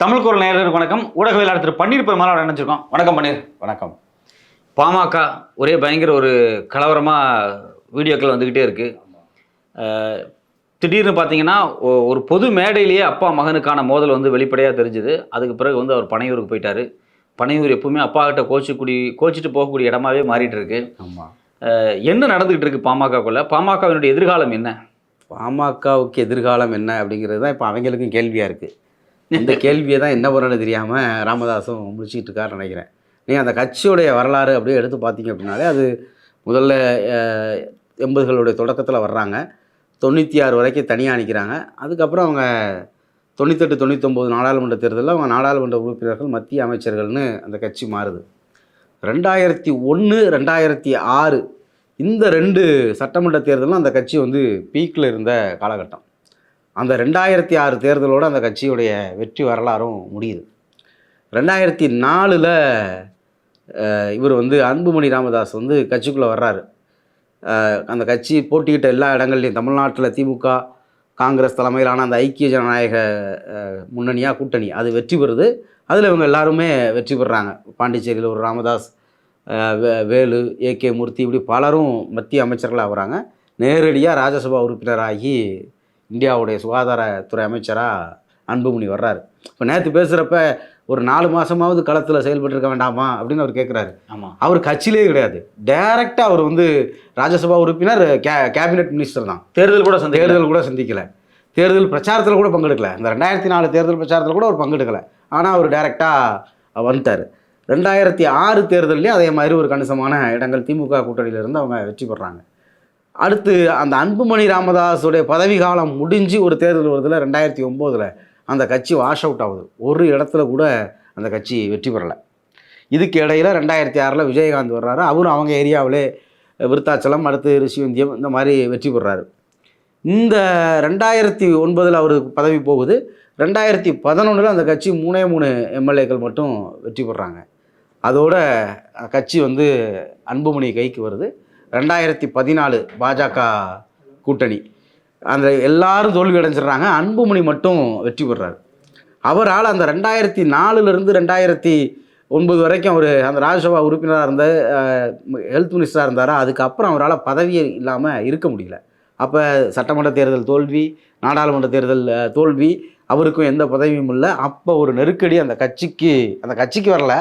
தமிழ் குரல் நேயர்களுக்கு வணக்கம். ஊடகவியலாளர் திரு பன்னீர் பெருமாள் நினைச்சிருக்கோம் வணக்கம் பன்னீர். வணக்கம். பாமக ஒரே பயங்கர ஒரு கலவரமாக வீடியோக்கள் வந்துக்கிட்டே இருக்கு. அஹ், திடீர்னு பார்த்தீங்கன்னா ஒரு பொது மேடையிலேயே அப்பா மகனுக்கான மோதல் வந்து வெளிப்படையாக தெரிஞ்சுது. அதுக்கு பிறகு வந்து அவர் பனையூருக்கு போயிட்டாரு. பனையூர் எப்பவுமே அப்பா கிட்ட கோச்சிக்கூடி கோச்சிட்டு போகக்கூடிய இடமாவே மாறிட்டு இருக்கு. என்ன நடந்துகிட்டு இருக்கு பாமகக்குள்ள? பாமகவினுடைய எதிர்காலம் என்ன? பாமகவுக்கு எதிர்காலம் என்ன அப்படிங்கிறது தான் இப்போ அவங்களுக்கும் கேள்வியாக இருக்குது இந்த கேள்வியை தான் என்ன பண்ணுறேன்னு தெரியாமல் ராமதாஸும் முடிச்சுக்கிட்டு இருக்காருன்னு நினைக்கிறேன். நீங்கள் அந்த கட்சியுடைய வரலாறு அப்படியே எடுத்து பார்த்தீங்க அப்படின்னாலே அது முதல்ல எண்பதுகளுடைய தொடக்கத்தில் வர்றாங்க. தொண்ணூற்றி ஆறு வரைக்கும் தனியாக நிற்கிறாங்க அதுக்கப்புறம் அவங்க தொண்ணூத்தெட்டு தொண்ணூத்தொம்பது நாடாளுமன்ற தேர்தலில் அவங்க நாடாளுமன்ற உறுப்பினர்கள் மத்திய அமைச்சர்கள்னு அந்த கட்சி மாறுது. ரெண்டாயிரத்தி ஒன்று ரெண்டாயிரத்தி ஆறு இந்த ரெண்டு சட்டமன்ற தேர்தலும் அந்த கட்சி வந்து பீக்கில் இருந்த காலகட்டம். அந்த ரெண்டாயிரத்தி ஆறு தேர்தலோடு அந்த கட்சியுடைய வெற்றி வரலாறும் முடியுது. ரெண்டாயிரத்தி நாலில் இவர் வந்து அன்புமணி ராமதாஸ் வந்து கட்சிக்குள்ளே வர்றாரு. அந்த கட்சி போட்டிக்கிட்ட எல்லா இடங்கள்லையும் தமிழ்நாட்டில் திமுக காங்கிரஸ் தலைமையிலான அந்த ஐக்கிய ஜனநாயக முன்னணியாக கூட்டணி அது வெற்றி பெறுது. அதில் இவங்க எல்லாருமே வெற்றி பெறுறாங்க பாண்டிச்சேரியில் ஒரு ராமதாஸ் வே- வேலு ஏகே மூர்த்தி இப்படி பலரும் மத்திய அமைச்சர்களாக வராங்க. நேரடியாக ராஜ்யசபா உறுப்பினராகி இந்தியாவுடைய சுகாதாரத்துறை அமைச்சராக அன்புமணி வர்றாரு. இப்போ நேற்று பேசுகிறப்ப ஒரு நாலு மாதமாவது களத்தில் செயல்பட்டு இருக்க வேண்டாமா அப்படின்னு அவர் கேட்குறாரு ஆமாம் அவர் கட்சியிலே கிடையாது. டைரெக்டாக அவர் வந்து ராஜ்யசபா உறுப்பினர் கே கேபினெட் மினிஸ்டர் தான். தேர்தல் கூட சந்தேகம் தேர்தல் கூட சந்திக்கல. தேர்தல் பிரச்சாரத்தில் கூட பங்கெடுக்கல. இந்த ரெண்டாயிரத்தி நாலு தேர்தல் பிரச்சாரத்தில் கூட அவர் பங்கெடுக்கல. ஆனால் அவர் டைரெக்டாக வந்துட்டார். ரெண்டாயிரத்தி ஆறு தேர்தல்லையும் அதே மாதிரி ஒரு கணிசமான இடங்கள் திமுக கூட்டணியிலிருந்து அவங்க வெற்றி பெறாங்க. அடுத்து அந்த அன்புமணி ராமதாஸுடைய பதவி காலம் முடிஞ்சு ஒரு தேர்தல் வருதுல ரெண்டாயிரத்தி ஒம்போதில் அந்த கட்சி வாஷ் அவுட் ஆகுது. ஒரு இடத்துல கூட அந்த கட்சி வெற்றி பெறலை. இதுக்கு இடையில் ரெண்டாயிரத்தி ஆறில் விஜயகாந்த் வர்றாரு. அவரும் அவங்க ஏரியாவிலே விருத்தாச்சலம் அடுத்து ரிஷிவந்தியம் இந்த மாதிரி வெற்றி பெறாரு. இந்த ரெண்டாயிரத்தி ஒன்பதில் அவருக்கு பதவி போகுது. ரெண்டாயிரத்தி பதினொன்றில் அந்த கட்சி மூணே மூணு எம்எல்ஏக்கள் மட்டும் வெற்றி பெறாங்க. அதோட கட்சி வந்து அன்புமணி கைக்கு வருது. ரெண்டாயிரத்தி பதினாலு பாஜக கூட்டணி. அந்த எல்லாரும் தோல்வி அடைஞ்சிடுறாங்க. அன்புமணி மட்டும் வெற்றி பெறாரு. அவரால் அந்த ரெண்டாயிரத்தி நாலுலேருந்து ரெண்டாயிரத்தி ஒன்பது வரைக்கும் அவர் அந்த ராஜ்யசபா உறுப்பினராக இருந்த ஹெல்த் மினிஸ்டராக இருந்தாரா அதுக்கப்புறம் அவரால் பதவியே இல்லாமல் இருக்க முடியல. அப்போ சட்டமன்ற தேர்தல் தோல்வி நாடாளுமன்ற தேர்தல் தோல்வி அவருக்கும் எந்த பதவியும் இல்லை. அப்போ ஒரு நெருக்கடி அந்த கட்சிக்கு அந்த கட்சிக்கு வரல.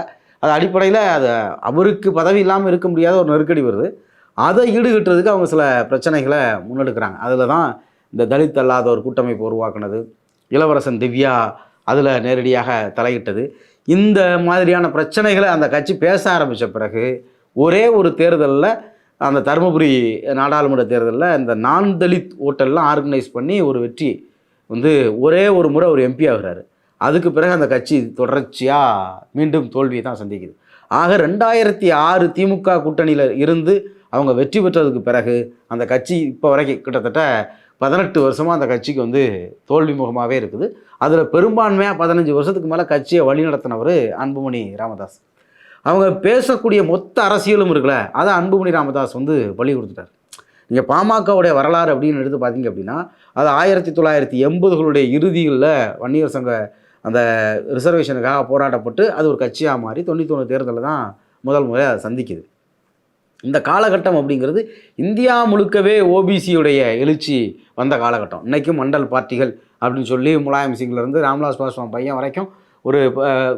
அது அடிப்படையில் அது அவருக்கு பதவி இல்லாமல் இருக்க முடியாத ஒரு நெருக்கடி வருது. அதை ஈடுகட்டுறதுக்கு அவங்க சில பிரச்சனைகளை முன்னெடுக்கிறாங்க. அதில் தான் இந்த தலித் அல்லாத ஒரு கூட்டமைப்பு உருவாக்குனது இளவரசன் திவ்யா அதில் நேரடியாக தலையிட்டது. இந்த மாதிரியான பிரச்சனைகளை அந்த கட்சி பேச ஆரம்பித்த பிறகு ஒரே ஒரு தேர்தலில் அந்த தருமபுரி நாடாளுமன்ற தேர்தலில் இந்த நான் தலித் ஓட்டெல்லாம் ஆர்கனைஸ் பண்ணி ஒரு வெற்றி வந்து ஒரே ஒரு முறை ஒரு எம்பி ஆகுறாரு. அதுக்கு பிறகு அந்த கட்சி தொடர்ச்சியாக மீண்டும் தோல்வியை தான் சந்திக்குது. ஆக ரெண்டாயிரத்தி ஆறு திமுக கூட்டணியில் இருந்து அவங்க வெற்றி பெற்றதுக்கு பிறகு அந்த கட்சி இப்போ வரைக்கும் கிட்டத்தட்ட பதினெட்டு வருஷமாக அந்த கட்சிக்கு வந்து தோல்வி முகமாகவே இருக்குது. அதில் பெரும்பான்மையாக பதினஞ்சு வருஷத்துக்கு மேலே கட்சியை வழிநடத்தினவர் அன்புமணி ராமதாஸ். அவங்க பேசக்கூடிய மொத்த அரசியலும் இருக்குல்ல அதை அன்புமணி ராமதாஸ் வந்து பலி கொடுத்துட்டார். நீங்கள் பாமகவுடைய வரலாறு அப்படின்னு எடுத்து பார்த்தீங்க அப்படின்னா அது ஆயிரத்தி தொள்ளாயிரத்தி எண்பதுகளுடைய இறுதியில் வன்னியர் சங்க அந்த ரிசர்வேஷனுக்காக போராட்டப்பட்டு அது ஒரு கட்சியாக மாறி தொண்ணூற்றி ஒன்று தேர்தலில் தான் முதல் முறை அதை சந்திக்குது. இந்த காலகட்டம் அப்படிங்கிறது இந்தியா முழுக்கவே ஓபிசியுடைய எழுச்சி வந்த காலகட்டம். இன்றைக்கும் மண்டல் பார்ட்டிகள் அப்படின்னு சொல்லி முலாயம் சிங்லேருந்து ராம்விலாஸ் பாஸ்வான் பையன் வரைக்கும் ஒரு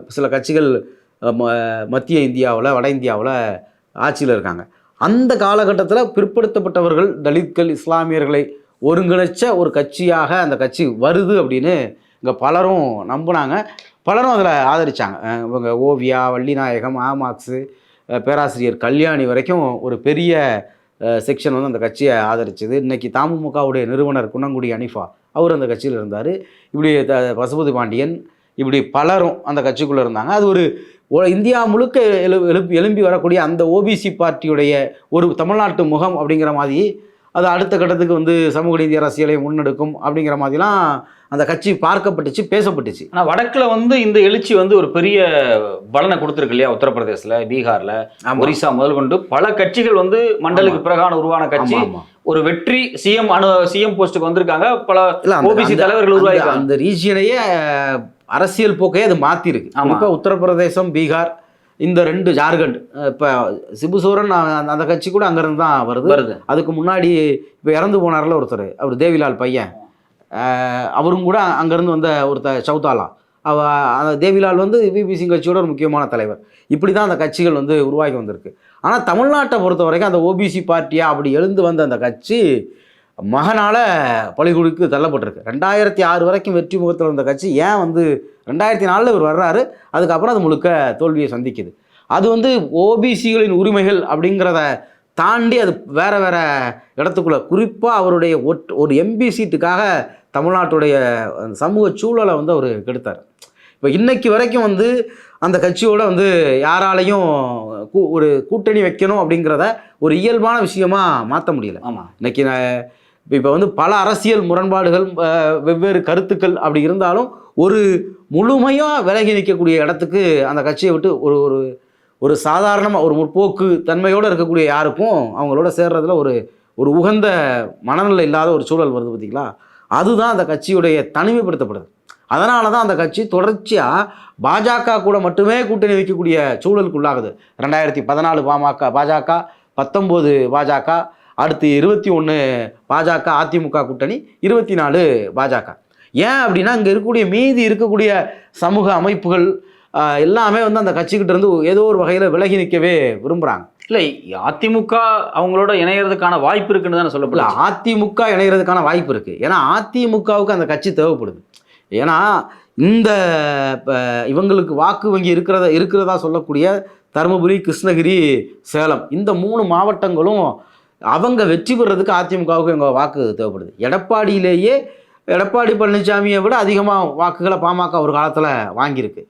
சில கட்சிகள் ம- மத்திய இந்தியாவில் வட இந்தியாவில் ஆட்சியில் இருக்காங்க. அந்த காலகட்டத்தில் பிற்படுத்தப்பட்டவர்கள் தலித்கள் இஸ்லாமியர்களை ஒருங்கிணைச்ச ஒரு கட்சியாக அந்த கட்சி வருது அப்படின்னு இங்கே பலரும் நம்பினாங்க. பலரும் அதில் ஆதரித்தாங்க இவங்க ஓவியா வள்ளிநாயகம் ஆமாக்ஸு பேராசிரியர் கல்யாணி வரைக்கும் ஒரு பெரிய செக்ஷன் வந்து அந்த கட்சியை ஆதரிச்சது. இன்றைக்கி தமுமுகவுடைய நிறுவனர் குன்னங்குடி அனிஃபா அவர் அந்த கட்சியில் இருந்தார். இப்படி த- பசுபதி பாண்டியன் இப்படி பலரும் அந்த கட்சிக்குள்ளே இருந்தாங்க. அது ஒரு இந்தியா முழுக்க எழு எழுப்பி எழும்பி வரக்கூடிய அந்த ஓபிசி பார்ட்டியுடைய ஒரு தமிழ்நாட்டு முகம் அப்படிங்கிற மாதிரி அது அடுத்த கட்டத்துக்கு வந்து சமூக நீதி அரசியலை முன்னெடுக்கும் அப்படிங்கிற மாதிரிலாம் அந்த கட்சி பார்க்கப்பட்டுச்சு பேசப்பட்டுச்சு. ஆனா வடக்குல வந்து இந்த எழுச்சி வந்து ஒரு பெரிய பலனை கொடுத்துருக்கு இல்லையா உத்தரப்பிரதேசல பீகார்ல. ஒரிசா முதல் கொண்டு பல கட்சிகள் வந்து மண்டலுக்கு பிறகான உருவான கட்சி. ஒரு வெற்றி சிஎம் அனு சிஎம் போஸ்ட்டுக்கு வந்திருக்காங்க பல ஓபிசி தலைவர்கள் உருவாயிருக்காங்க. அந்த ரீஜியனையே அரசியல் போக்கையே அது மாற்றிருக்கு. இப்போ உத்தரப்பிரதேசம் பீகார் இந்த ரெண்டு ஜார்க்கண்ட் இப்போ சிபுசோரன் அந்த- அந்த கட்சி கூட அங்கேருந்து தான் வருது. வருது. அதுக்கு முன்னாடி இப்போ இறந்து போனார்ல ஒருத்தர் அவர் தேவிலால் பையன். அவரும் கூட அங்கேருந்து வந்த ஒருத்த சௌதாலா. அவ அந்த தேவிலால் வந்து விபிசி கட்சியோட ஒரு முக்கியமான தலைவர். இப்படி தான் அந்த கட்சிகள் வந்து உருவாகி வந்திருக்கு. ஆனால் தமிழ்நாட்டை பொறுத்த வரைக்கும் அந்த ஓபிசி பார்ட்டியாக அப்படி எழுந்து வந்த அந்த கட்சி மகனால் பழிகுடிக்கு தள்ளப்பட்டிருக்கு. ரெண்டாயிரத்தி ஆறு வரைக்கும் வெற்றி முகத்தில் இருந்த கட்சி ஏன் வந்து ரெண்டாயிரத்தி நாலில் இவர் வர்றாரு அதுக்கப்புறம் அது முழுக்க தோல்வியை சந்திக்குது. அது வந்து ஓபிசிகளின் உரிமைகள் அப்படிங்கிறத தாண்டி அது வேற வேற இடத்துக்குள்ள குறிப்பாக அவருடைய ஒட் ஒரு எம்பி சீட்டுக்காக தமிழ்நாட்டுடைய சமூக சூழலை வந்து அவர் கெடுத்தார். இப்போ இன்னைக்கு வரைக்கும் வந்து அந்த கட்சியோட வந்து யாராலையும் கூ- ஒரு கூட்டணி வைக்கணும் அப்படிங்கிறத ஒரு இயல்பான விஷயமா மாற்ற முடியல. ஆமா. இன்னைக்கு இப்போ வந்து பல அரசியல் முரண்பாடுகள் வெவ்வேறு கருத்துக்கள் அப்படி இருந்தாலும் ஒரு முழுமையாக விலகி நிற்கக்கூடிய இடத்துக்கு அந்த கட்சியை விட்டு ஒரு ஒரு ஒரு சாதாரணமாக ஒரு முற்போக்கு தன்மையோடு இருக்கக்கூடிய யாருக்கும் அவங்களோட சேர்றதுல ஒரு ஒரு உகந்த மனநிலை இல்லாத ஒரு சூழல் வருது பார்த்திங்களா? அதுதான் அந்த கட்சியுடைய தனிமைப்படுத்தப்படுது. அதனால தான் அந்த கட்சி தொடர்ச்சியாக பாஜக கூட மட்டுமே கூட்டணி வைக்கக்கூடிய சூழலுக்குள்ளாகுது ரெண்டாயிரத்தி பதினாலு பாமக பாஜக பத்தொம்போது பாஜக அடுத்து இருபத்தி ஒன்று பாஜக அதிமுக கூட்டணி இருபத்தி நாலு பாஜக. ஏன் அப்படின்னா இங்கே இருக்கக்கூடிய மீதி இருக்கக்கூடிய சமூக அமைப்புகள் எல்லாமே வந்து அந்த கட்சிக்கிட்ட இருந்து ஏதோ ஒரு வகையில் விலகி நிற்கவே விரும்புகிறாங்க இல்லை அதிமுக அவங்களோட இணையறதுக்கான வாய்ப்பு இருக்குன்னு தானே சொல்லப்படல அதிமுக இணைகிறதுக்கான வாய்ப்பு இருக்குது ஏன்னா அதிமுகவுக்கு அந்த கட்சி தேவைப்படுது. ஏன்னா இந்த இப்ப, இவங்களுக்கு வாக்கு வங்கி இருக்கிறத இருக்கிறதா சொல்லக்கூடிய தருமபுரி கிருஷ்ணகிரி சேலம் இந்த மூணு மாவட்டங்களும் அவங்க வெற்றி பெறதுக்கு அதிமுகவுக்கு எங்கள் வாக்கு தேவைப்படுது. எடப்பாடியிலேயே எடப்பாடி பழனிசாமியை விட அதிகமாக வாக்குகளை பாமக ஒரு காலத்தில் வாங்கியிருக்கு.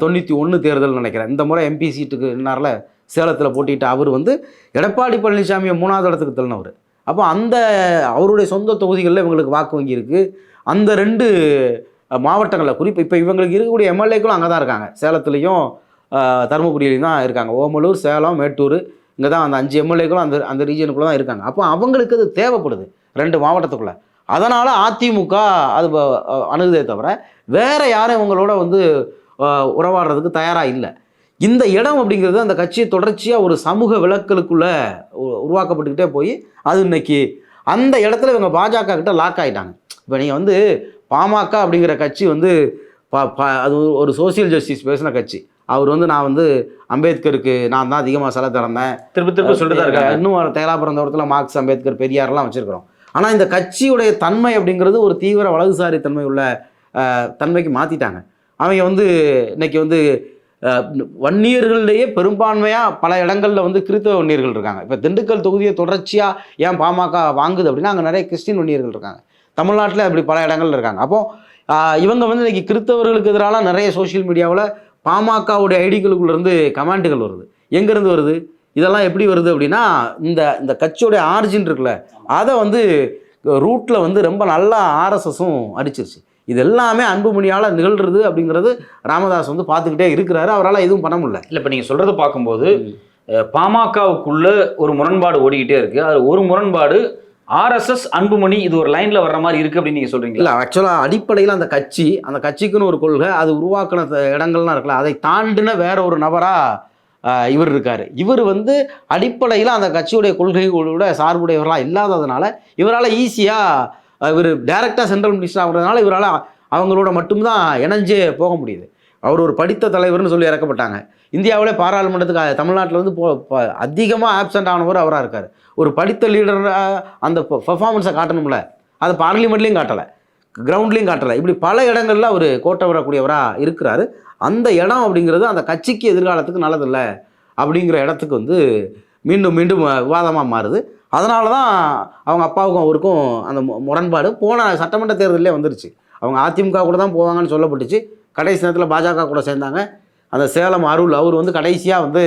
தொண்ணூற்றி ஒன்று தேர்தல் நினைக்கிறேன். இந்த முறை எம்பி சீட்டுக்கு என்னார்ல சேலத்தில் போட்டிட்டு அவர் வந்து எடப்பாடி பழனிசாமியை மூணாவது இடத்துக்கு தள்ளினவர். அப்போ அந்த அவருடைய சொந்த தொகுதிகளில் இவங்களுக்கு வாக்கு வங்கி இருக்குது அந்த ரெண்டு மாவட்டங்களில் குறிப்பு இப்போ இவங்களுக்கு இருக்கக்கூடிய எம்எல்ஏக்களும் அங்கே தான் இருக்காங்க. சேலத்துலேயும் தருமபுரியிலையும் தான் இருக்காங்க. ஓமலூர் சேலம் மேட்டூர் இங்கே தான் அந்த அஞ்சு எம்எல்ஏக்களும் அந்த அந்த ரீஜனுக்குள்ளே தான் இருக்காங்க. அப்போ அவங்களுக்கு அது தேவைப்படுது ரெண்டு மாவட்டத்துக்குள்ளே. அதனால் அதிமுக அது அணுகுதே தவிர வேறு யாரும் இவங்களோட வந்து உறவாடுறதுக்கு தயாராக இல்லை. இந்த இடம் அப்படிங்கிறது அந்த கட்சியை தொடர்ச்சியாக ஒரு சமூக விளக்கலுக்குள்ளே உருவாக்கப்பட்டுக்கிட்டே போய் அது இன்னைக்கு அந்த இடத்துல இவங்க பாஜக கிட்ட லாக் ஆயிட்டாங்க. இப்போ நீங்கள் வந்து பாமக அப்படிங்கிற கட்சி வந்து பா பா- அது ஒரு சோசியல் ஜஸ்டிஸ் பேசின கட்சி. அவர் வந்து நான் வந்து அம்பேத்கருக்கு நான் தான் அதிகமாக சிலை திறந்தேன். திரும்ப திரும்ப சொல்லிட்டு இருக்காங்க. இன்னும் தேலாபுரம் தோட்டத்தில் மார்க்ஸ் அம்பேத்கர் பெரியார்லாம் வச்சிருக்கிறோம். ஆனால் இந்த கட்சியுடைய தன்மை அப்படிங்கிறது ஒரு தீவிர வலதுசாரி தன்மை உள்ள தன்மைக்கு மாற்றிட்டாங்க அவங்க வந்து இன்னைக்கு வந்து வன்னியர்களிடையே பெரும்பான்மையாக பல இடங்களில் வந்து கிறித்தவ வன்னியர்கள் இருக்காங்க. இப்போ திண்டுக்கல் தொகுதியை தொடர்ச்சியாக ஏன் பாமக வாங்குது அப்படின்னா அங்கே நிறைய கிறிஸ்டின் வன்னியர்கள் இருக்காங்க. தமிழ்நாட்டில் அப்படி பல இடங்கள்ல இருக்காங்க. அப்போது இவங்க வந்து இன்றைக்கி கிறித்தவர்களுக்கு எதிராக நிறைய சோஷியல் மீடியாவில் பாமகவுடைய ஐடிகளுக்குள்ளேருந்து கமெண்ட்டுகள் வருது. எங்கேருந்து வருது? இதெல்லாம் எப்படி வருது அப்படின்னா இந்த இந்த கட்சியோடைய ஆரிஜின் இருக்குல்ல அதை வந்து ரூட்டில் வந்து ரொம்ப நல்லா ஆர்எஸ்எஸும் அடிச்சிருச்சு. இது எல்லாமே அன்புமணியால் நிகழ்றது அப்படிங்கிறது ராமதாஸ் வந்து பார்த்துக்கிட்டே இருக்கிறாரு. அவரால் எதுவும் பண்ண முடியல. இல்லை இப்போ நீங்கள் சொல்கிறத பார்க்கும்போது பாமகவுக்குள்ள ஒரு முரண்பாடு ஓடிக்கிட்டே இருக்கு. அது ஒரு முரண்பாடு ஆர்எஸ்எஸ் அன்புமணி இது ஒரு லைன்ல வர்ற மாதிரி இருக்கு அப்படின்னு நீங்க சொல்றீங்களா? இல்லை ஆக்சுவலாக அடிப்படையில் அந்த கட்சி அந்த கட்சிக்குன்னு ஒரு கொள்கை அது உருவாக்கின இடங்கள்லாம் இருக்குல்ல அதை தாண்டின வேற ஒரு நபராக இவர் இருக்கார். இவர் வந்து அடிப்படையில் அந்த கட்சியுடைய கொள்கைகளோட சார்புடையவர்களாக இல்லாததுனால இவரால் ஈஸியாக இவர் டைரெக்டாக சென்ட்ரல் மினிஸ்டர் ஆகுறதுனால இவரால் அவங்களோட மட்டும்தான் இணைஞ்சே போக முடியுது. அவர் ஒரு படித்த தலைவர்னு சொல்லி இறக்கப்பட்டாங்க. இந்தியாவிலே பாராளுமன்றத்துக்கு தமிழ்நாட்டில் வந்து போ அதிகமாக ஆப்சண்ட் ஆனவர் அவராக இருக்கார். ஒரு படித்த லீடராக அந்த பெர்ஃபார்மன்ஸை காட்டணும்ல. அதை பார்லிமெண்ட்லேயும் காட்டலை. கிரவுண்ட்லேயும் காட்டலை. இப்படி பல இடங்களில் அவர் கோட்டை விடக்கூடியவராக இருக்கிறாரு. அந்த இடம் அப்படிங்கிறது அந்த கட்சிக்கு எதிர்காலத்துக்கு நல்லதில்லை அப்படிங்கிற இடத்துக்கு வந்து மீண்டும் மீண்டும் விவாதமாக மாறுது. அதனால தான் அவங்க அப்பாவுக்கும் அவருக்கும் அந்த முரண்பாடு. போன சட்டமன்ற தேர்தலே வந்துருச்சு. அவங்க அதிமுக கூட தான் போவாங்கன்னு சொல்லப்பட்டுச்சு. கடைசி நேரத்தில் பாஜக கூட சேர்ந்தாங்க. அந்த சேலம் அருள் அவர் வந்து கடைசியாக வந்து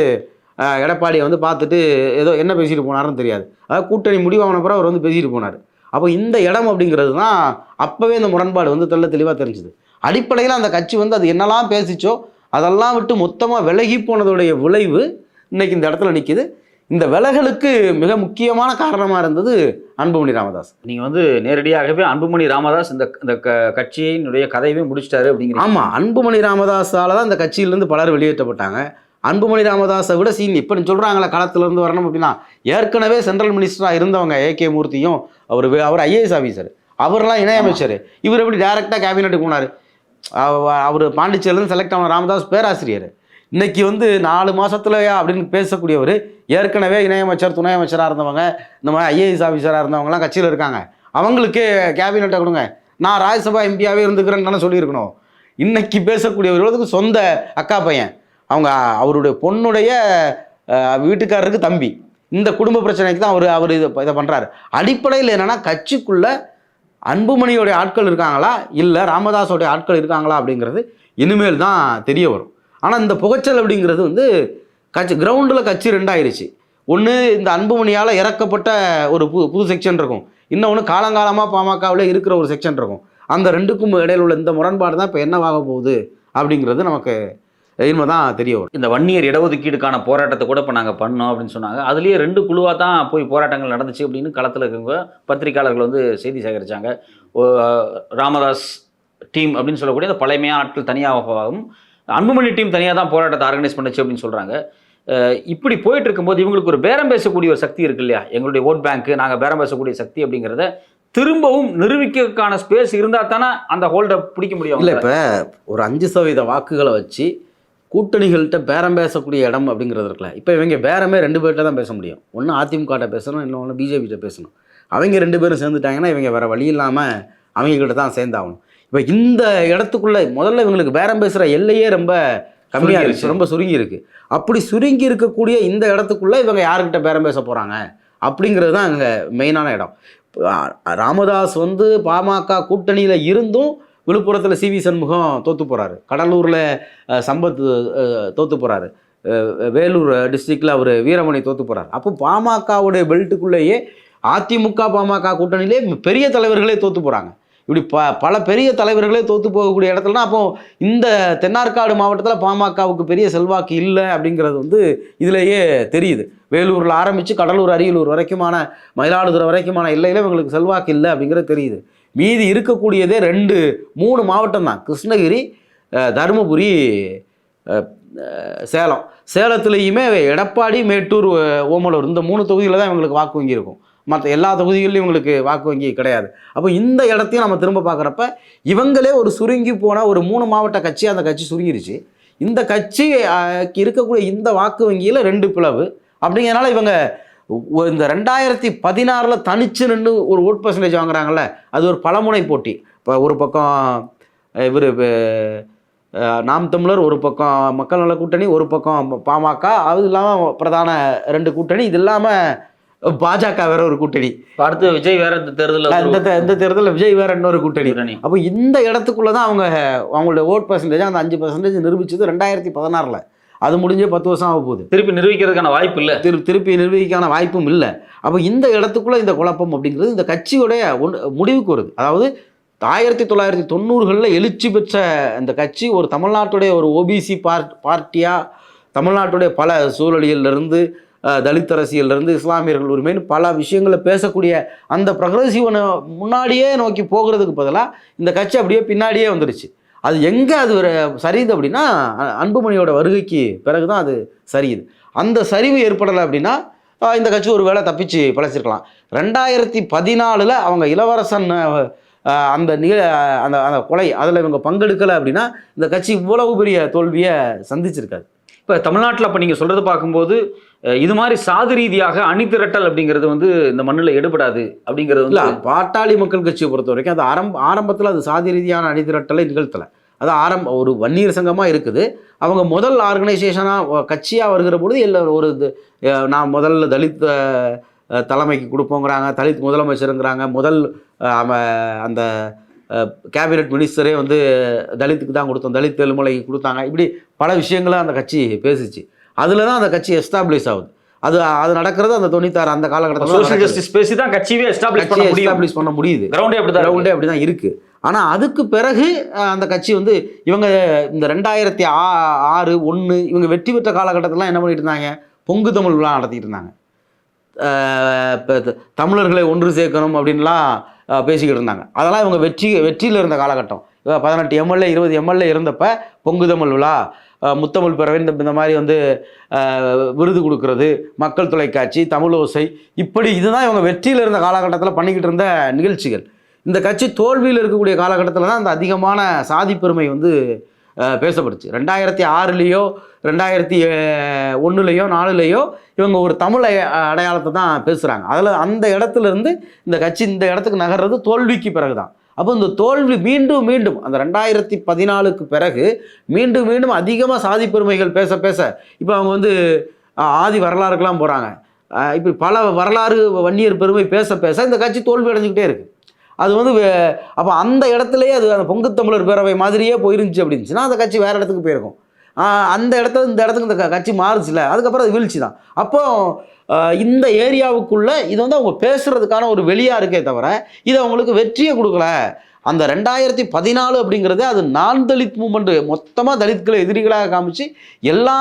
எடப்பாடியை வந்து பார்த்துட்டு ஏதோ என்ன பேசிட்டு போனாருன்னு தெரியாது. அதாவது கூட்டணி முடிவான பிறகு அவர் வந்து பேசிட்டு போனார். அப்போ இந்த இடம் அப்படிங்கிறது தான் அப்போவே இந்த முரண்பாடு வந்து தெள்ள தெளிவாக தெரிஞ்சுது. அடிப்படையில் அந்த கட்சி வந்து அது என்னெல்லாம் பேசிச்சோ அதெல்லாம் விட்டு மொத்தமாக விலகி போனதுடைய விளைவு இன்றைக்கி இந்த இடத்துல நிற்கிது இந்த விலகலுக்கு மிக முக்கியமான காரணமாக இருந்தது அன்புமணி ராமதாஸ். நீங்கள் வந்து நேரடியாகவே அன்புமணி ராமதாஸ் இந்த இந்த க- கட்சியினுடைய கதையவே முடிச்சிட்டாரு அப்படிங்கிறீங்க. ஆமாம் அன்புமணி ராமதாஸால தான் இந்த கட்சியிலேருந்து பலர் வெளியேற்றப்பட்டாங்க. அன்புமணி ராமதாஸை விட சீன் இப்போ சொல்கிறாங்களே களத்திலேருந்து வரணும் அப்படின்னா ஏற்கனவே சென்ட்ரல் மினிஸ்டராக இருந்தவங்க ஏகே மூர்த்தியும் அவர் அவர் ஐஏஎஸ் ஆஃபீஸர் அவர்லாம் இணையமைச்சர். இவர் எப்படி டேரெக்டாக கேபினெட்டுக்கு போனார்? அவர் பாண்டிச்சேரியிலேருந்து செலக்ட் ஆன ராமதாஸ் பேராசிரியர். இன்னைக்கு வந்து நாலு மாசத்துலயா அப்படின்னு பேசக்கூடியவர் ஏற்கனவே இணையமைச்சர் துணை அமைச்சராக இருந்தவங்க இந்த மாதிரி ஐஏஎஸ் ஆஃபீஸராக இருந்தவங்கலாம் கட்சியில் இருக்காங்க. அவங்களுக்கு கேபினெட்டை கொடுங்க. நான் ராஜ்யசபா எம்பியாவே இருந்துக்கிறேன்னு தானே சொல்லியிருக்கணும். இன்னைக்கு பேசக்கூடியவர்களுக்கு சொந்த அக்கா பையன். அவங்க அவருடைய பொண்ணுடைய வீட்டுக்காரருக்கு தம்பி. இந்த குடும்ப பிரச்சனைக்கு தான் அவர் அவர் இதை இதை பண்ணுறாரு அடிப்படையில் என்னென்னா கட்சிக்குள்ள அன்புமணியோடைய ஆட்கள் இருக்காங்களா? இல்லை ராமதாஸோடைய ஆட்கள் இருக்காங்களா அப்படிங்கிறது இனிமேல் தான் தெரிய வரும். ஆனால் இந்த புகைச்சல் அப்படிங்கிறது வந்து கட்சி கிரவுண்டில் கட்சி ரெண்டாயிருச்சு. ஒன்று இந்த அன்புமணியால் இறக்கப்பட்ட ஒரு புது புது செக்ஷன் இருக்கும். இன்னொன்று காலங்காலமாக பாமகவில் இருக்கிற ஒரு செக்ஷன் இருக்கும். அந்த ரெண்டுக்கும் இடையில் உள்ள இந்த முரண்பாடு தான் இப்போ என்னவாக போகுது அப்படிங்கிறது நமக்கு இனிமே தான் தெரிய வரும். இந்த வன்னியர் இடஒதுக்கீடுக்கான போராட்டத்தை கூட இப்போ நாங்கள் பண்ணோம் அப்படின்னு சொன்னாங்க. அதுலேயே ரெண்டு குழுவாக தான் போய் போராட்டங்கள் நடந்துச்சு அப்படின்னு களத்தில் இருக்கவங்க பத்திரிக்கையாளர்கள் வந்து செய்தி சேகரித்தாங்க ராமதாஸ் டீம் அப்படின்னு சொல்லக்கூடிய அந்த பழமையான ஆட்கள் தனியாகவும் அன்புமணி டீம் தனியாக தான் போராட்டத்தை ஆர்கனைஸ் பண்ணுச்சு அப்படின்னு சொல்கிறாங்க இப்படி போயிட்டு இருக்கும்போது இவங்களுக்கு ஒரு பேரம் பேசக்கூடிய ஒரு சக்தி இருக்கு இல்லையா? எங்களுடைய ஓட் பேங்க்கு நாங்கள் பேரம் பேசக்கூடிய சக்தி அப்படிங்கிறத திரும்பவும் நிரூபிக்கிறதுக்கான ஸ்பேஸ் இருந்தால் தானே அந்த ஹோல்டை பிடிக்க முடியும் இல்லை. இப்போ ஒரு அஞ்சு சதவீத வாக்குகளை வச்சு கூட்டணிகள்கிட்ட பேரம் பேசக்கூடிய இடம் அப்படிங்கிறது இருக்குல்ல. இப்போ இவங்க பேரமே ரெண்டு பேர்கிட்ட தான் பேச முடியும். ஒன்று அதிமுகட்ட பேசணும் இன்னொன்று பிஜேபிகிட்ட பேசணும். அவங்க ரெண்டு பேரும் சேர்ந்துட்டாங்கன்னா இவங்க வேற வழி இல்லாமல் அவங்கக்கிட்ட தான் சேர்ந்தாகணும். இப்போ இந்த இடத்துக்குள்ள முதல்ல இவங்களுக்கு பேரம் பேசுகிற எல்லையே ரொம்ப கம்மியாக சுருங்கிருச்சு. இருக்கு. ரொம்ப சுருங்கி இருக்கு. அப்படி சுருங்கி இருக்கக்கூடிய இந்த இடத்துக்குள்ள இவங்க யாருக்கிட்ட பேரம் பேச போகிறாங்க அப்படிங்கிறது தான் அங்கே மெயினான இடம். ராமதாஸ் வந்து பாமக கூட்டணியில் இருந்தும் விழுப்புரத்தில் சிவி சண்முகம் தோத்து போகிறாரு கடலூரில் சம்பத் தோத்து போகிறாரு வேலூர் டிஸ்ட்ரிக்டில் அவர் வீரமணி தோத்து போகிறார் அப்போ பாமகவுடைய பெல்ட்டுக்குள்ளேயே அதிமுக பாமக கூட்டணியிலே பெரிய தலைவர்களே தோத்து போகிறாங்க இப்படி ப பல பெரிய தலைவர்களே தோத்து போகக்கூடிய இடத்துலனா அப்போ இந்த தென்னார்காடு மாவட்டத்தில் பாமகவுக்கு பெரிய செல்வாக்கு இல்லை அப்படிங்கிறது வந்து இதிலேயே தெரியுது. வேலூரில் ஆரம்பித்து கடலூர் அரியலூர் வரைக்குமான மயிலாடுதுறை வரைக்குமான எல்லையில் இவங்களுக்கு செல்வாக்கு இல்லை அப்படிங்கிறது தெரியுது. மீதி இருக்கக்கூடியதே ரெண்டு மூணு மாவட்டம் தான். கிருஷ்ணகிரி தருமபுரி சேலம். சேலத்துலேயுமே எடப்பாடி மேட்டூர் ஓமலூர் இந்த மூணு தொகுதியில் தான் இவங்களுக்கு வாக்கு வங்கி இருக்கும். மற்ற எல்லா தொகுதிகளிலும் இவங்களுக்கு வாக்கு வங்கி கிடையாது. அப்போ இந்த இடத்தையும் நம்ம திரும்ப பார்க்குறப்ப இவங்களே ஒரு சுருங்கி போன ஒரு மூணு மாவட்ட கட்சி அந்த கட்சி சுருங்கிருச்சு. இந்த கட்சி இருக்கக்கூடிய இந்த வாக்கு வங்கியில் ரெண்டு பிளவு. அப்படிங்கிறனால இவங்க இந்த ரெண்டாயிரத்தி பதினாறில் தனிச்சு நின்று ஒரு ஓட் பர்சன்டேஜ் வாங்குறாங்கல்ல அது ஒரு பலமுனை போட்டி. இப்போ ஒரு பக்கம் இவர் நாம் தமிழர் ஒரு பக்கம் மக்கள் நல கூட்டணி ஒரு பக்கம் பாமக அது இல்லாமல் பிரதான ரெண்டு கூட்டணி. இது இல்லாமல் பாஜக வேற ஒரு கூட்டணி. அடுத்து விஜய் வேற இந்த தேர்தலில் இந்த இந்த தேர்தலில் விஜய் வேற இன்னொரு கூட்டணி. அப்போ இந்த இடத்துக்குள்ள தான் அவங்க அவங்களுடைய ஓட் பர்சன்டேஜ் அந்த அஞ்சு பர்சன்டேஜ் நிரூபிச்சது ரெண்டாயிரத்தி பதினாறில். அது முடிஞ்சே பத்து வருஷம் ஆக போகுது. திருப்பி நிரூபிக்கிறதுக்கான வாய்ப்பு இல்லை. திரு திருப்பி நிர்வகிக்கான வாய்ப்பும் இல்லை. அப்போ இந்த இடத்துக்குள்ள இந்த குழப்பம் அப்படிங்கிறது இந்த கட்சியுடைய ஒன் முடிவுக்கு வருது. அதாவது ஆயிரத்தி தொள்ளாயிரத்தி தொண்ணூறுகளில் எழுச்சி பெற்ற இந்த கட்சி ஒரு தமிழ்நாட்டுடைய ஒரு ஓபிசி பார்ட் பார்ட்டியாக தமிழ்நாட்டுடைய பல சூழலியலிருந்து தலித் அரசியலிருந்து இஸ்லாமியர்கள் உரிமைன்னு பல விஷயங்களை பேசக்கூடிய அந்த ப்ரொக்ரெசிவனை முன்னாடியே நோக்கி போகிறதுக்கு பதிலாக இந்த கட்சி அப்படியே பின்னாடியே வந்துடுச்சு. அது எங்கே அது சரியுது அப்படின்னா அன்புமணியோட வருகைக்கு பிறகு தான் அது சரியுது. அந்த சரிவு ஏற்படலை அப்படின்னா இந்த கட்சி ஒரு வேளை தப்பிச்சு பழச்சிருக்கலாம். ரெண்டாயிரத்தி பதினாலில் அவங்க இளவரசன் அந்த நிக அந்த அந்த கொலை அதில் இவங்க பங்கெடுக்கலை அப்படின்னா இந்த கட்சி இவ்வளவு பெரிய தோல்வியை சந்திச்சிருக்காது. இப்போ தமிழ்நாட்டில் அப்போ நீங்கள் சொல்கிறத பார்க்கும்போது இது மாதிரி சாதி ரீதியாக அணிதிரட்டல் அப்படிங்கிறது வந்து இந்த மண்ணில் எடுபடாது அப்படிங்கிறது இல்லை வந்து பாட்டாளி மக்கள் கட்சியை பொறுத்த வரைக்கும் அது ஆரம்ப ஆரம்பத்தில் அது சாதி ரீதியான அணிதிரட்டலை நிகழ்த்தலை. அது ஆரம்ப ஒரு வன்னியர் சங்கமாக இருக்குது. அவங்க முதல் ஆர்கனைசேஷனாக கட்சியாக வருகிற பொழுது இல்லை ஒரு இது, நான் முதல்ல தலித் தலைமைக்கு கொடுப்போங்கிறாங்க தலித் முதலமைச்சருங்கிறாங்க. முதல் அந்த கேபினெட் மினிஸ்டரே வந்து தலித்துக்கு தான் கொடுத்தோம். தலித் தெலுமலைக்கு கொடுத்தாங்க. இப்படி பல விஷயங்களை அந்த கட்சி பேசுச்சு. அதில் தான் அந்த கட்சி எஸ்டாப்ளிஷ் ஆகுது. அது அது நடக்கிறது அந்த தொண்ணூத்தாறு அந்த காலகட்டத்தில் சோஷியல் ஜஸ்டிஸ் பேசி தான் கட்சியவே எஸ்டாப்ளிஷ் பண்ண முடியும். எஸ்டாப்ளிஷ் பண்ண முடியுது. கிரவுண்டே அப்படி தான் கிரவுண்டே அப்படி தான் இருக்குது ஆனால் அதுக்கு பிறகு அந்த கட்சி வந்து இவங்க இந்த ரெண்டாயிரத்தி ஆ ஆறு ஒன்று இவங்க வெற்றி பெற்ற காலகட்டத்திலாம் என்ன பண்ணிட்டு இருந்தாங்க? பொங்கு தமிழ் விழா நடத்திட்டு இருந்தாங்க. இப்ப தமிழர்களை ஒன்று சேர்க்கணும் அப்படின்லாம் பேசிக்கிட்டு இருந்தாங்க. அதெல்லாம் இவங்க வெற்றி வெற்றியில் இருந்த காலகட்டம். பதினெட்டு எம்எல்ஏ இருபது எம்எல்ஏ இருந்தப்ப பொங்கு தமிழ் விழா முத்தமிழ் பிறவின் இந்த மாதிரி வந்து விருது கொடுக்கறது மக்கள் தொலைக்காட்சி தமிழ் ஓசை இப்படி இதுதான் இவங்க வெற்றியில் இருந்த காலகட்டத்தில் பண்ணிக்கிட்டு இருந்த நிகழ்ச்சிகள். இந்த கட்சி தோல்வியில் இருக்கக்கூடிய காலகட்டத்தில் தான் அந்த அதிகமான சாதி பெருமை வந்து பேசப்படுச்சு. ரெண்டாயிரத்தி ஆறுலேயோ ரெண்டாயிரத்தி ஒன்றுலேயோ நாலுலேயோ இவங்க ஒரு தமிழ் அடையாளத்தை தான் பேசுகிறாங்க அதில் அந்த இடத்துல இருந்து இந்த கட்சி இந்த இடத்துக்கு நகர்றது தோல்விக்கு பிறகு தான் அப்போ இந்த தோல்வி மீண்டும் மீண்டும் அந்த ரெண்டாயிரத்தி பதினாலுக்கு பிறகு மீண்டும் மீண்டும் அதிகமாக சாதி பெருமைகள் பேச பேச இப்போ அவங்க வந்து ஆதி வரலாறுக்கெல்லாம் போகிறாங்க இப்படி பல வரலாறு வன்னியர் பெருமை பேச பேச இந்த கட்சி தோல்வி அடைஞ்சிக்கிட்டே இருக்குது அது வந்து அப்போ அந்த இடத்துலையே அது அந்த பொங்கு தமிழர் பேரவை மாதிரியே போயிருந்துச்சு அப்படி அந்த கட்சி வேறு இடத்துக்கு போயிருக்கும். அந்த இடத்துல இந்த இடத்துக்கு இந்த க- கட்சி மாறுச்சுல அதுக்கப்புறம் அது வீழ்ச்சி தான் அப்போ இந்த ஏரியாவுக்குள்ள இது வந்து அவங்க பேசுறதுக்கான ஒரு வெளியா இருக்கே தவிர இது அவங்களுக்கு வெற்றியை கொடுக்கல. அந்த ரெண்டாயிரத்தி பதினாலு அப்படிங்கிறது அது நான் தலித் மூமெண்ட் மொத்தமாக தலித்களை எதிரிகளாக காமிச்சு எல்லா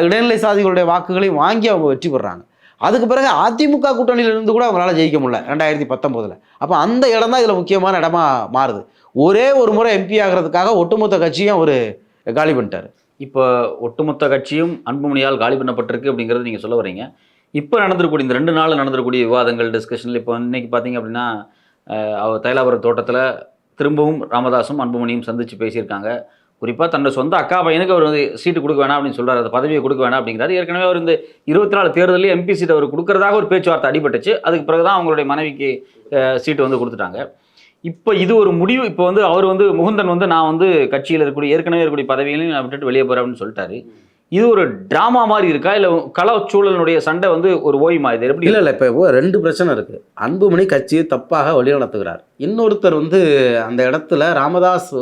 இடைநிலை சாதிகளுடைய வாக்குகளையும் வாங்கி அவங்க வெற்றி பெறாங்க. அதுக்கு பிறகு அதிமுக கூட்டணியிலிருந்து கூட அவங்களால ஜெயிக்க முடியல ரெண்டாயிரத்தி பத்தொம்போதில் அப்போ அந்த இடம் தான் இதில் முக்கியமான இடமா மாறுது. ஒரே ஒரு முறை எம்பி ஆகிறதுக்காக ஒட்டுமொத்த கட்சியும் ஒரு காலி பண்ணிட்டார். இப்போ ஒட்டுமொத்த கட்சியும் அன்புமணியால் காலி பண்ணப்பட்டிருக்கு அப்படிங்கிறது நீங்கள் சொல்ல வரீங்க இப்போ நடந்துருக்கூடிய இந்த ரெண்டு நாள் நடந்திருக்கூடிய விவாதங்கள் டிஸ்கஷனில் இப்போ இன்றைக்கி பார்த்தீங்க அப்படின்னா அவர் தைலாபுரம் தோட்டத்தில் திரும்பவும் ராமதாஸும் அன்புமணியும் சந்தித்து பேசியிருக்காங்க. குறிப்பாக தன்னோட சொந்த அக்கா பையனுக்கு அவர் வந்து சீட்டு கொடுக்க வேணாம் அப்படின்னு சொல்கிறார் அந்த பதவியை கொடுக்க வேணாம் அப்படிங்கிறாரு. ஏற்கனவே அவர் இந்த இருபத்தி நாலு தேர்தலில் எம்பி சீட் அவர் கொடுக்குறதாக ஒரு பேச்சுவார்த்தை அடிபட்டுச்சு. அதுக்கு பிறகு தான் அவங்களுடைய மனைவிக்கு சீட்டு வந்து கொடுத்துட்டாங்க. இப்போ இது ஒரு முடிவு. இப்போ வந்து அவர் வந்து முகுந்தன் வந்து நான் வந்து கட்சியில் இருக்கக்கூடிய ஏற்கனவே இருக்கக்கூடிய பதவிகளையும் நான் விட்டுட்டு வெளியே போகிறேன் அப்படின்னு சொல்லிட்டாரு. இது ஒரு டிராமா மாதிரி இருக்கா? இல்லை சூழலினுடைய சண்டை வந்து ஒரு ஓய்மா இது எப்படி இல்லை இல்லை. இப்போ ரெண்டு பிரச்சனை இருக்கு. அன்புமணி கட்சியை தப்பாக வழிநடத்துகிறார் இன்னொருத்தர் வந்து அந்த இடத்துல ராமதாஸ்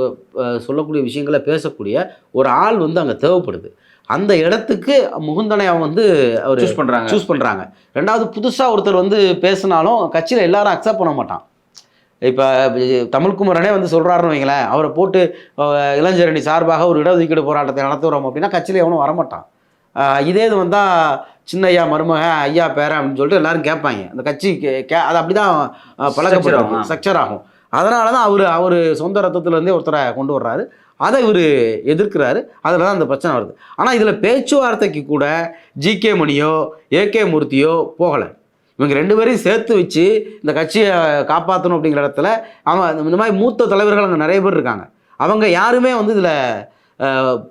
சொல்லக்கூடிய விஷயங்களை பேசக்கூடிய ஒரு ஆள் வந்து அங்கே தேவைப்படுது. அந்த இடத்துக்கு முகுந்தனை அவன் வந்து அவர் சூஸ் பண்றாங்க. சூஸ் பண்ணுறாங்க ரெண்டாவது புதுசாக ஒருத்தர் வந்து பேசினாலும் கட்சியில் எல்லாரும் அக்செப்ட் பண்ண மாட்டான். இப்போ தமிழ்குமரனே வந்து சொல்கிறாருன்னு வைங்களேன். அவரை போட்டு அஹ், இளஞ்சரணி சார்பாக ஒரு இடஒதுக்கீடு போராட்டத்தை நடத்துகிறோம் அப்படின்னா கட்சியில் எவனும் வரமாட்டான். இதே இது வந்தால் சின்னையா மருமக ஐயா பேரன் அப்படின்னு சொல்லிட்டு எல்லாரும் கேட்பாங்க. அந்த கட்சி கே- கே அது அப்படி தான் பழக்கப்படும். ஸ்ட்ரக்சர் ஆகும். அதனால தான் அவர் அவர் சொந்த ரத்தத்துலேருந்தே ஒருத்தரை கொண்டு வர்றாரு. அதை இவர் எதிர்க்கிறாரு. அதில் தான் அந்த பிரச்சனை வருது. ஆனால் இதில் பேச்சுவார்த்தைக்கு கூட ஜிகே மணியோ ஏகே மூர்த்தியோ போகலை. இவங்க ரெண்டு பேரையும் சேர்த்து வச்சு இந்த கட்சியை காப்பாற்றணும் அப்படிங்கிற இடத்துல அவன் இந்த மாதிரி மூத்த தலைவர்கள் அங்கே நிறைய பேர் இருக்காங்க. அவங்க யாருமே வந்து இதில்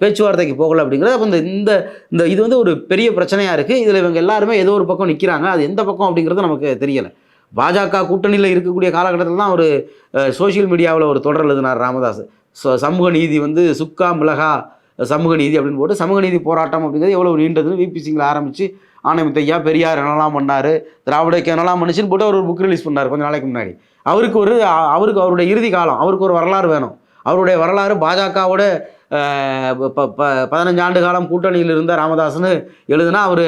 பேச்சுவார்த்தைக்கு போகலை அப்படிங்கிறது அப்போ இந்த இந்த இந்த இது வந்து ஒரு பெரிய பிரச்சனையாக இருக்குது இதில் இவங்க எல்லாருமே ஏதோ ஒரு பக்கம் நிற்கிறாங்க அது எந்த பக்கம் அப்படிங்கிறது நமக்கு தெரியலை. பாஜக கூட்டணியில் இருக்கக்கூடிய காலகட்டத்தில் தான் ஒரு சோஷியல் மீடியாவில் ஒரு தொடர் எழுதினார் ராமதாஸ். சமூக நீதி வந்து சுக்கா மிளகா சமூக நீதி அப்படின்னு போட்டு சமூக நீதி போராட்டம் அப்படிங்கிறது எவ்வளோ நீண்டதுன்னு விபி சிங்கில் ஆரம்பித்து ஆணைமுத்தையா பெரியார் என்னெல்லாம் பண்ணார்? திராவிடக்கு என்னெல்லாம் மனுஷன் போட்டு அவர் ஒரு புக் ரிலீஸ் பண்ணார் கொஞ்ச நாளைக்கு முன்னாடி. அவருக்கு ஒரு அவருக்கு அவருடைய இறுதி காலம் அவருக்கு ஒரு வரலாறு வேணும். அவருடைய வரலாறு பாஜகவோட பதினஞ்சு ஆண்டு காலம் கூட்டணியில் இருந்த ராமதாஸ்னு எழுதுனா அவர்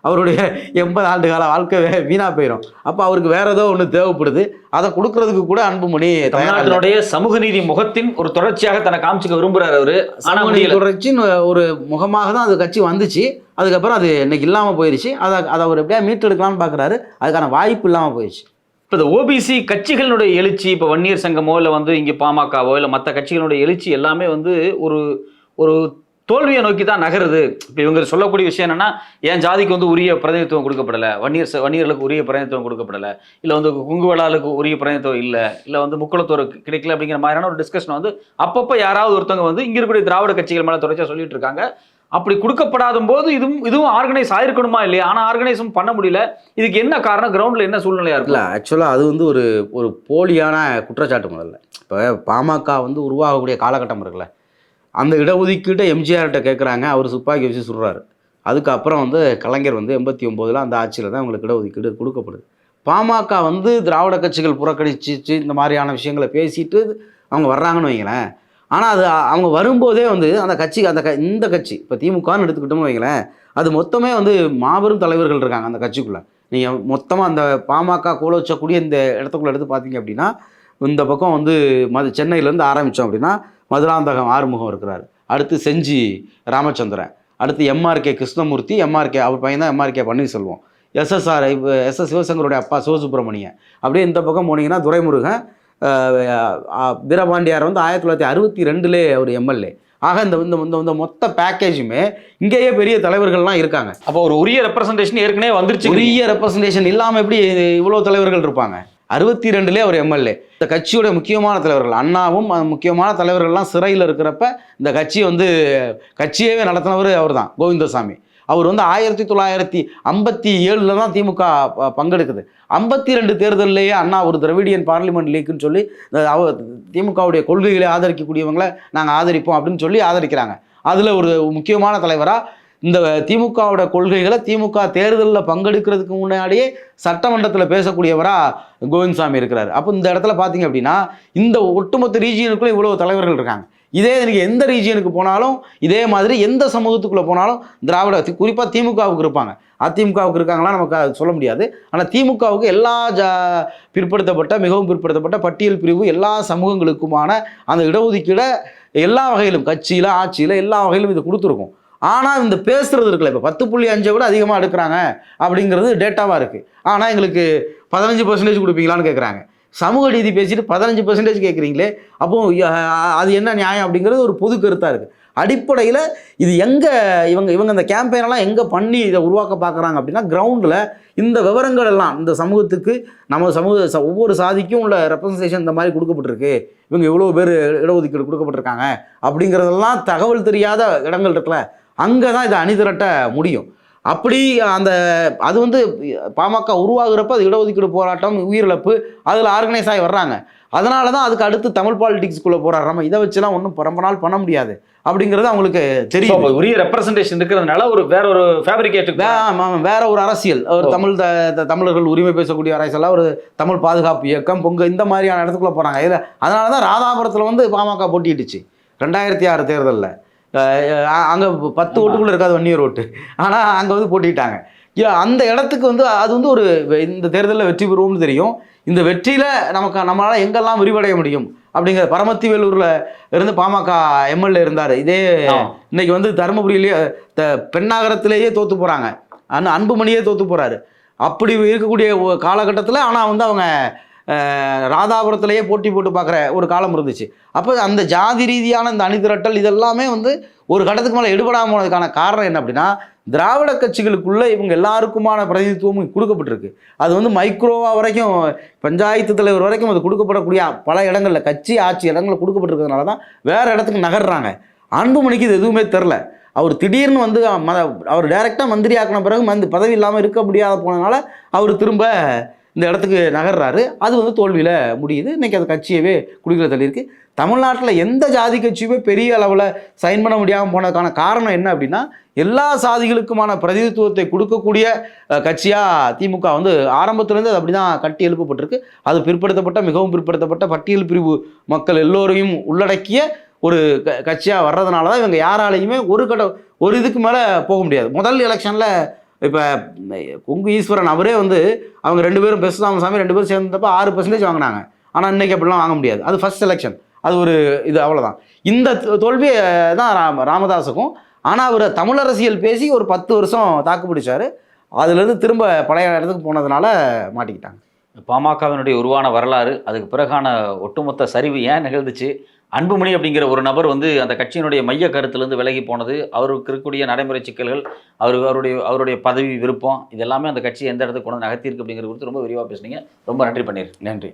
அவருடைய எண்பது ஆண்டு கால வாழ்க்கை வே- வீணா போயிடும் அப்போ அவருக்கு வேற ஏதோ ஒன்று தேவைப்படுது. அதை கொடுக்கறதுக்கு கூட அன்புமணி. தமிழ்நாட்டினுடைய சமூக நீதி முகத்தின் ஒரு தொடர்ச்சியாக தன்னை காமிச்சுக்க விரும்புறாரு அவரு. சமூக நீதி தொடர்ச்சின்னு ஒரு முகமாக தான் அது கட்சி வந்துச்சு. அதுக்கப்புறம் அது இன்னைக்கு இல்லாமல் போயிடுச்சு அதை அதை அவர் எப்படியா மீட்டெடுக்கலாம்னு பார்க்குறாரு அதுக்கான வாய்ப்பு இல்லாமல் போயிடுச்சு இப்போ இந்த ஓபிசி கட்சிகளினுடைய எழுச்சி இப்போ வன்னியர் சங்கமோ இல்லை வந்து இங்கே பாமகவோ இல்லை மற்ற கட்சிகளுடைய எழுச்சி எல்லாமே வந்து ஒரு ஒரு தோல்வியை நோக்கி தான் நகருது. இப்போ இவங்க சொல்லக்கூடிய விஷயம் என்னென்னா என் ஜாதிக்கு வந்து உரிய பிரதிநிதித்துவம் கொடுக்கப்படலை. வன்னியர் ச- வன்னியர்களுக்கு உரிய பிரதிநிதித்துவம் கொடுக்கப்படலை. இல்லை வந்து குங்குவலாளுக்கு உரிய பிரதிநிதித்துவம் இல்லை. இல்லை வந்து முக்குளத்தோர் கிடைக்கல அப்படிங்கிற மாதிரியான ஒரு டிஸ்கஷன் வந்து அப்பப்போ யாராவது ஒருத்தவங்க வந்து இங்கே இருக்கக்கூடிய திராவிட கட்சிகள் மேலே தொடர்ச்சியாக சொல்லிட்டு இருக்காங்க. அப்படி கொடுக்கப்படாத போது இதுவும் இதுவும் ஆர்கனைஸ் ஆயிருக்கணுமா இல்லையா? ஆனால் ஆர்கனைஸும் பண்ண முடியல. இதுக்கு என்ன காரணம்? கிரவுண்டில் என்ன சூழ்நிலையாக இருக்குல்ல ஆக்சுவலாக அது வந்து ஒரு ஒரு போலியான குற்றச்சாட்டு முதல்ல. இப்போ பாமக வந்து உருவாகக்கூடிய காலகட்டம் இருக்குல்ல அந்த இடஒதுக்கீட்டை எம்ஜிஆர்கிட்ட கேட்குறாங்க அவர் துப்பாக்கி வச்சு சுடுறாரு. அதுக்கப்புறம் வந்து கலைஞர் வந்து எண்பத்தி ஒம்போதில் அந்த ஆட்சியில் தான் அவங்களுக்கு இடஒதுக்கீடு கொடுக்கப்படுது. பாமக வந்து திராவிட கட்சிகள் புறக்கணிச்சிச்சு இந்த மாதிரியான விஷயங்களை பேசிட்டு அவங்க வர்றாங்கன்னு வைங்களேன். ஆனால் அது அவங்க வரும்போதே வந்து அந்த கட்சி அந்த க இந்த கட்சி இப்போ திமுகன்னு எடுத்துக்கிட்டோம்னு வைங்களேன் அது மொத்தமே வந்து மாபெரும் தலைவர்கள் இருக்காங்க அந்த கட்சிக்குள்ளே. நீங்கள் மொத்தமாக அந்த பாமக கூட வச்சக்கூடிய இந்த இடத்துக்குள்ளே எடுத்து பார்த்தீங்க அப்படின்னா இந்த பக்கம் வந்து மது சென்னையிலேருந்து ஆரம்பித்தோம் அப்படின்னா மதுராந்தகம் ஆறுமுகம் இருக்கிறார். அடுத்து செஞ்சி ராமச்சந்திரன். அடுத்து எம்ஆர்கே கிருஷ்ணமூர்த்தி எம்ஆர்கே அவர் பையன் தான் எம்ஆர்கே பன்னீர்செல்வம். எஸ்எஸ்ஆர் இப்போ எஸ்எஸ் சிவசங்கருடைய அப்பா சிவசுப்ரமணியன் அப்படியே இந்த பக்கம் போனீங்கன்னா துரைமுருகன் வீரபாண்டியார் வந்து ஆயிரத்தி தொள்ளாயிரத்தி அறுபத்தி ரெண்டுலே ஒரு எம்எல்ஏ. ஆக இந்த இந்த இந்த- இந்த மொத்த பேக்கேஜுமே இங்கேயே பெரிய தலைவர்கள்லாம் இருக்காங்க. அப்போ ஒரு உரிய ரெப்ரசன்டேஷன் ஏற்கனவே வந்துருச்சு. உரிய ரெப்ரசன்டேஷன் இல்லாமல் எப்படி இவ்வளோ தலைவர்கள் இருப்பாங்க? அறுபத்தி ரெண்டுலேயே அவர் எம்எல்ஏ. இந்த கட்சியோட முக்கியமான தலைவர்கள் அண்ணாவும் முக்கியமான தலைவர்கள்லாம் சிறையில் இருக்கிறப்ப இந்த கட்சி வந்து கட்சியவே நடத்தினவர் அவர் தான் கோவிந்தசாமி. அவர் வந்து ஆயிரத்தி தொள்ளாயிரத்தி ஐம்பத்தி ஏழில் தான் திமுக ப- பங்கெடுக்குது. ஐம்பத்தி ரெண்டு தேர்தல்லையே அண்ணா ஒரு திராவிடியன் பார்லிமெண்ட் லீக்குன்னு சொல்லி அவ திமுகவுடைய கொள்கைகளை ஆதரிக்கக்கூடியவங்களை நாங்கள் ஆதரிப்போம் அப்படின்னு சொல்லி ஆதரிக்கிறாங்க. அதில் ஒரு முக்கியமான தலைவராக இந்த திமுகவோட கொள்கைகளை திமுக தேர்தலில் பங்கெடுக்கிறதுக்கு முன்னாடியே சட்டமன்றத்தில் பேசக்கூடியவராக கோவிந்தசாமி இருக்கிறார். அப்போ இந்த இடத்துல பார்த்தீங்க அப்படின்னா இந்த ஒட்டுமொத்த ரீஜியனுக்குள்ளே இவ்வளோ தலைவர்கள் இருக்காங்க. இதே எனக்கு எந்த ரீஜியனுக்கு போனாலும் இதே மாதிரி எந்த சமூகத்துக்குள்ளே போனாலும் திராவிட குறிப்பாக திமுகவுக்கு இருப்பாங்க. அதிமுகவுக்கு இருக்காங்களா நமக்கு அது சொல்ல முடியாது. ஆனால் திமுகவுக்கு எல்லா ஜா பிற்படுத்தப்பட்ட மிகவும் பிற்படுத்தப்பட்ட பட்டியல் பிரிவு எல்லா சமூகங்களுக்குமான அந்த இடஒதுக்கீடை எல்லா வகையிலும் கட்சியில் ஆட்சியில் எல்லா வகையிலும் இது கொடுத்துருக்கும். ஆனால் இந்த பேசுகிறது இருக்குல்ல இப்போ பத்து புள்ளி அஞ்சை விட அதிகமாக எடுக்கிறாங்க அப்படிங்கிறது டேட்டாவாக இருக்குது ஆனால் எங்களுக்கு பதினஞ்சு பர்சன்டேஜ் கொடுப்பீங்களான்னு கேட்குறாங்க சமூக நீதி பேசிட்டு பதினஞ்சு பர்சன்டேஜ் கேட்குறீங்களே அப்போ அது என்ன நியாயம் அப்படிங்கிறது ஒரு பொது கருத்தாக இருக்குது அடிப்படையில் இது எங்கே இவங்க இவங்க இந்த கேம்பெயினெல்லாம் எங்கே பண்ணி இதை உருவாக்க பார்க்குறாங்க அப்படின்னா கிரவுண்டில் இந்த விவரங்கள் எல்லாம் இந்த சமூகத்துக்கு நம்ம சமூக ஒவ்வொரு சாதிக்கும் உள்ள ரெப்ரசன்டேஷன் இந்த மாதிரி கொடுக்கப்பட்டிருக்கு. இவங்க இவ்வளோ பேர் இடஒதுக்கீடு கொடுக்கப்பட்டிருக்காங்க அப்படிங்கிறதெல்லாம் தகவல் தெரியாத இடங்கள் இருக்குல்ல அங்கே தான் இதை அணிதிரட்ட முடியும். அப்படி அந்த அது வந்து பாமக உருவாகிறப்ப அது இடஒதுக்கீடு போராட்டம் உயிரிழப்பு அதில் ஆர்கனைஸ் ஆகி வர்றாங்க. அதனால தான் அதுக்கு அடுத்து தமிழ் பாலிடிக்ஸ்குள்ளே போராடுற நம்ம இதை வச்சுலாம் ஒன்றும் ரொம்ப நாள் பண்ண முடியாது. அப்படிங்கிறது அவங்களுக்கு தெரியும் உரிய ரெப்ரசன்டேஷன் இருக்கிறதுனால ஒரு வேற ஒரு ஆமா, வேற ஒரு அரசியல். ஒரு. தமிழ் த- த- தமிழர்கள் உரிமை பேசக்கூடிய அரசியலாக ஒரு தமிழ் பாதுகாப்பு இயக்கம் பொங்கு இந்த மாதிரியான இடத்துக்குள்ள போறாங்க. இதில் அதனால தான் ராதாபுரத்தில் வந்து பாமக போட்டிட்டுச்சு ரெண்டாயிரத்தி ஆறு தேர்தலில். அங்கே பத்து. ஓட்டுக்குள்ள இருக்காது வன்னியர் ஓட்டு. ஆனால் அங்கே வந்து போட்டிட்டாங்க ஏ, அந்த இடத்துக்கு வந்து அது வந்து ஒரு இந்த தேர்தலில் வெற்றி பெறுவோம்னு தெரியும். இந்த வெற்றியில் நமக்கு நம்மளால் எங்கெல்லாம் விரிவடைய முடியும்? அப்படிங்கிற பரமத்தி வேலூரில் இருந்து பாமக எம்எல்ஏ இருந்தார். இதே. இன்னைக்கு வந்து தருமபுரியிலேயே த பெண்ணாகரத்திலேயே தோத்து போகிறாங்க அன் அன்புமணியே தோத்து போகிறாரு அப்படி இருக்கக்கூடிய காலகட்டத்தில் ஆனால் வந்து அவங்க ராதாபுரத்திலேயே போட்டி போட்டு பார்க்குற ஒரு காலம் இருந்துச்சு. அப்போ அந்த ஜாதி ரீதியான இந்த அணிதிரட்டல் இதெல்லாமே வந்து ஒரு கட்டத்துக்கு மேலே எடுபடாமல் போனதுக்கான காரணம் என்ன அப்படின்னா திராவிட கட்சிகளுக்குள்ளே இவங்க எல்லாருக்குமான பிரதிநிதித்துவமும் கொடுக்கப்பட்டிருக்கு. அது வந்து மைக்ரோவா வரைக்கும் பஞ்சாயத்து தலைவர் வரைக்கும் அது கொடுக்கப்படக்கூடிய பல இடங்களில் கட்சி ஆட்சி இடங்களில் கொடுக்கப்பட்டிருக்கிறதுனால தான் வேறு இடத்துக்கு நகர்றாங்க. அன்புமணிக்கு இது எதுவுமே தெரில. அவர் திடீர்னு வந்து அவர் டைரெக்டாக மந்திரி ஆக்கின பிறகு மந்த் பதவி இல்லாமல் இருக்க முடியாத போனதுனால அவர் திரும்ப இந்த இடத்துக்கு நகர்றாரு. அது வந்து தோல்வியில் முடியுது. இன்றைக்கி அது கட்சியவே குடிக்கிற தள்ளியிருக்கு. தமிழ்நாட்டில் எந்த ஜாதி கட்சியுமே பெரிய அளவில் சைன் பண்ண முடியாமல் போனதுக்கான காரணம் என்ன அப்படின்னா எல்லா சாதிகளுக்குமான பிரதிநிதித்துவத்தை கொடுக்கக்கூடிய கட்சியாக திமுக வந்து ஆரம்பத்துலேருந்து அது அப்படி தான் கட்டி எழுப்பப்பட்டிருக்கு. அது பிற்படுத்தப்பட்ட மிகவும் பிற்படுத்தப்பட்ட பட்டியல் பிரிவு மக்கள் எல்லோரையும் உள்ளடக்கிய ஒரு க கட்சியாக வர்றதுனால தான் இவங்க யாராலையுமே ஒரு கட்ட ஒரு இதுக்கு மேலே போக முடியாது. முதல் எலெக்ஷனில் இப்போ கொங்கு ஈஸ்வரன் அவரே வந்து அவங்க ரெண்டு பேரும் பெஸ்ட் சாமி ரெண்டு பேரும் சேர்ந்தப்போ ஆறு பர்சன்டேஜ் வாங்கினாங்க. ஆனால் இன்னைக்கு அப்படிலாம் வாங்க முடியாது. அது ஃபர்ஸ்ட் செலெக்ஷன் அது ஒரு இது அவ்வளோதான் இந்த தோல்வி தான் ராம ராமதாஸுக்கும் ஆனால் அவர் தமிழ் அரசியல் பேசி ஒரு பத்து வருஷம் தாக்கு பிடிச்சார். அதுலேருந்து திரும்ப பழைய இடத்துக்கு போனதுனால மாட்டிக்கிட்டாங்க. பாமகவினுடைய உருவான வரலாறு அதுக்கு பிறகான ஒட்டுமொத்த சரிவு ஏன் நிகழ்ந்துச்சு? அன்புமணி அப்படிங்கிற ஒரு நபர் வந்து அந்த கட்சியினுடைய மைய கருத்துலேருந்து விலகி போனது. அவருக்கு இருக்கக்கூடிய நடைமுறை சிக்கல்கள் அவர் அவருடைய அவருடைய பதவி விருப்பம் இது எல்லாமே அந்த கட்சி எந்த இடத்துக்கு கொண்டு நகர்த்திருக்கு நகர்த்தியிருக்கு அப்படிங்கிறது குறித்து ரொம்ப விரிவாக பேசுனீங்க. ரொம்ப நன்றி பண்ணிடு நன்றி.